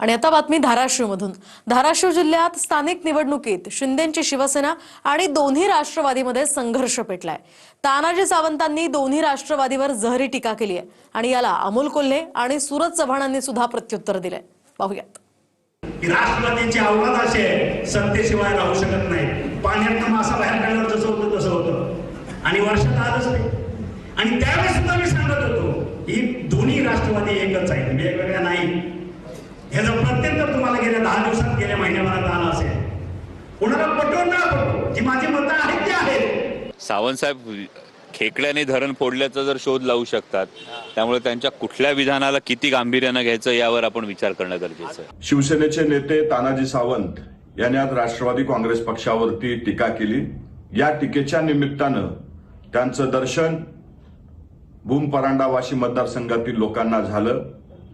आणि आता बातमी धाराशिवमधून धाराशिव जिल्ह्यात स्थानिक निवडणुकीत शिंदेची शिवसेना आणि दोन्ही राष्ट्रवादीमध्ये संघर्ष पेटलाय. तानाजी सावंतांनी दोन्ही राष्ट्रवादीवर जहरी टीका केली आहे आणि याला अमोल कोल्हे आणि सुरज चव्हाणांनी सुद्धा प्रत्युत्तर दिलंय. पाहूयात. राष्ट्रवादीची आव्हान अशी आहे सत्तेशिवाय राहू शकत नाही. पाण्यात मासा बाहेर काढल्यावर जसं होतं तसं होतं. आणि वर्षात आलंच नाही आणि त्यावेळेस सुद्धा मी सांगत होतो ही दोन्ही राष्ट्रवादी एकच आहे वेगवेगळ्या नाही. ह्याचं प्रत्यंतर तुम्हाला गेल्या दहा दिवसात गेल्या महिन्याभरात आलं असेल कोणाला पटवून ना पटवू? जी माझी मतं आहेत ती आहेत. सावंतसाहेब खेकड्याने धरण फोडल्याचा जर शोध लावू शकतात त्यामुळे त्यांच्या कुठल्या विधानाला किती गांभीर्यानं घ्यायचं यावर आपण विचार करणं गरजेचं आहे. शिवसेनेचे नेते तानाजी सावंत यांनी आज राष्ट्रवादी काँग्रेस पक्षावरती टीका केली. या टीकेच्या निमित्तानं त्यांचं दर्शन भूम परांडा वाशी मतदारसंघातील लोकांना झालं.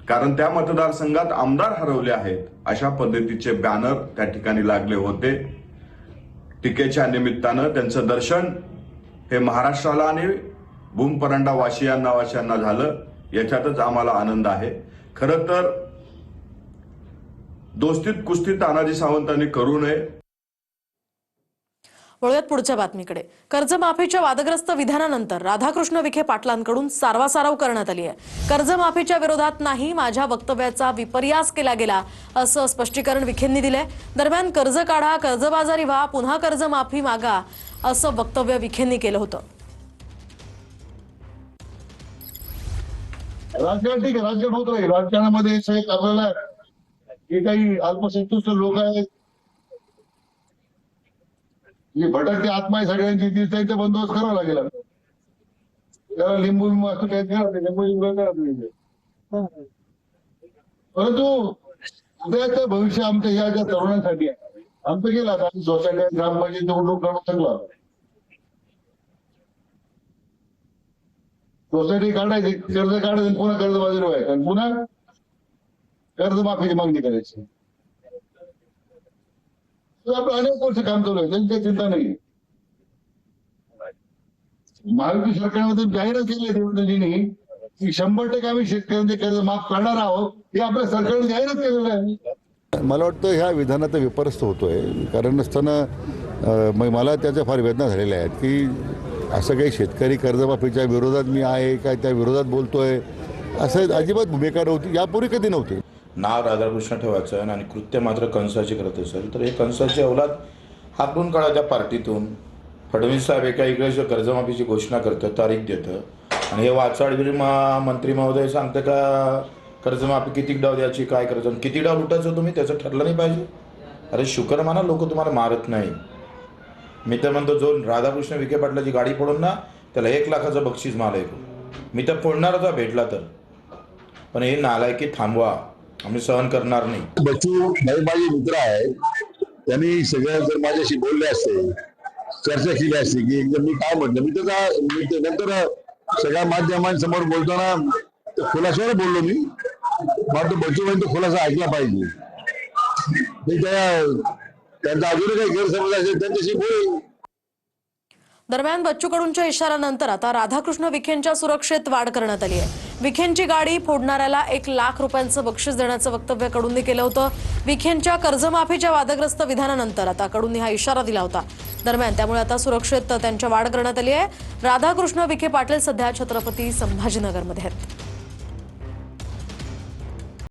कारण त्या मतदारसंघात आमदार हरवले आहेत. अशा पद्धतीचे बॅनर त्या ठिकाणी लागले होते. टीकेच्या निमित्तानं त्यांचं दर्शन हे महाराष्ट्राला आणि भूमपरंडा वाशियांना वाशियांना झालं. याच्यातच आम्हाला आनंद आहे. खरं तर दोस्तीत कुस्ती तानाजी सावंतांनी करू नये. वळूयात पुढच्या बातमीकडे. कर्जमाफीच्या वादग्रस्त विधानानंतर राधाकृष्ण विखे पाटलांकडून सारवासारव करण्यात आली आहे. कर्जमाफीच्या विरोधात नाही माझ्या वक्तव्याचा विपर्यास केला गेला असं स्पष्टीकरण विखेंनी दिलंय. दरम्यान कर्ज काढा कर्जबाजारी व्हा पुन्हा कर्जमाफी मागा असं वक्तव्य विखेंनी केलं होतं. राजकारण ठीक आहे राजकारण होत राहील राजकारणामध्ये जे काही अल्पसंतुष्ट लोक आहेत म्हणजे जी भटकती आत्मा आहे सगळ्यांची ती त्यांचा बंदोबस्त करावा लागेल. त्याला लिंबू बिंबू असं काही करा लिंबू लिंबू करा परंतु उद्याचं भविष्य आमच्या या ज्या तरुणांसाठी आहे आमचं गेलं आता आम्ही सोसायटी ग्रामपंचायत निवडणूक लढू शकलो सोसायटी काढायची कर्ज काढायचं आणि पुन्हा कर्ज बाजूला व्हायचं. आणि पुन्हा कर्जमाफीची मागणी करायची. आपलं अनेक वर्ष काम चालू आहे त्यांची चिंता नाही महायुती सरकारमध्ये जाहीर केली देवेंद्रजींनी की शंभर टक्के आम्ही शेतकऱ्यांचे कर्ज माफ करणार आहोत हे आपल्या सरकारने जाहीरच केलेलं आहे. मला वाटतं ह्या विधानात विपरस्त होतोय कारण असताना मला त्याच्या फार वेदना झालेल्या आहेत की असं काही शेतकरी कर्जमाफीच्या विरोधात मी आहे काय त्या विरोधात बोलतोय असं अजिबात भूमिका नव्हती यापूर्वी कधी नव्हती. नाव राधाकृष्ण ठेवायचं आणि कृत्य मात्र कंसाची करत असेल तर हे कंसाची अवलाद हाकलून काढा त्या पार्टीतून फडणवीस साहेब एका इकडे कर्जमाफीची घोषणा करतं तारीख देतं आणि हे वाचाडगिरी मा मंत्री महोदय सांगतं का कर्जमाफी किती डाव द्यायची काय करायचं आणि किती डाव लुटायचं तुम्ही त्याचं ठरलं नाही पाहिजे. अरे शुकर माना लोक तुम्हाला मारत नाही. मी तर म्हणतो जो राधाकृष्ण विखे पाटलाची गाडी फोडून ना त्याला एक लाखाचं बक्षीस मला ऐकू मी तर फोडणार भेटला तर. पण हे नालायकी थांबवा. आम्ही सहन करणार नाही. बच्चू हे माझे मित्र आहे त्यांनी सगळं जर माझ्याशी बोलले असते चर्चा केली असते की एकदम मी काय म्हटलं मी त्याचा नंतर सगळ्या माध्यमांसमोर बोलताना खुलाशावर बोललो मी. मात्र बच्चू तो खुलासा ऐकला पाहिजे. त्यांचा अजूनही काही गैरसमज असेल त्यांच्याशी बोलेल दरम्यान बच्चू कडूंच्या इशाऱ्यानंतर आता राधाकृष्ण विखेंच्या सुरक्षेत वाढ करण्यात आली आहे. विखेंची गाडी फोडणाऱ्याला एक लाख रुपयांचं बक्षीस देण्याचं वक्तव्य कडूंनी केलं होतं. विखेंच्या कर्जमाफीच्या वादग्रस्त विधानानंतर आता कडूंनी हा इशारा दिला होता. दरम्यान त्यामुळे आता सुरक्षेत त्यांच्या वाढ करण्यात आली आहे. राधाकृष्ण विखे पाटील सध्या छत्रपती संभाजीनगरमध्ये आहेत.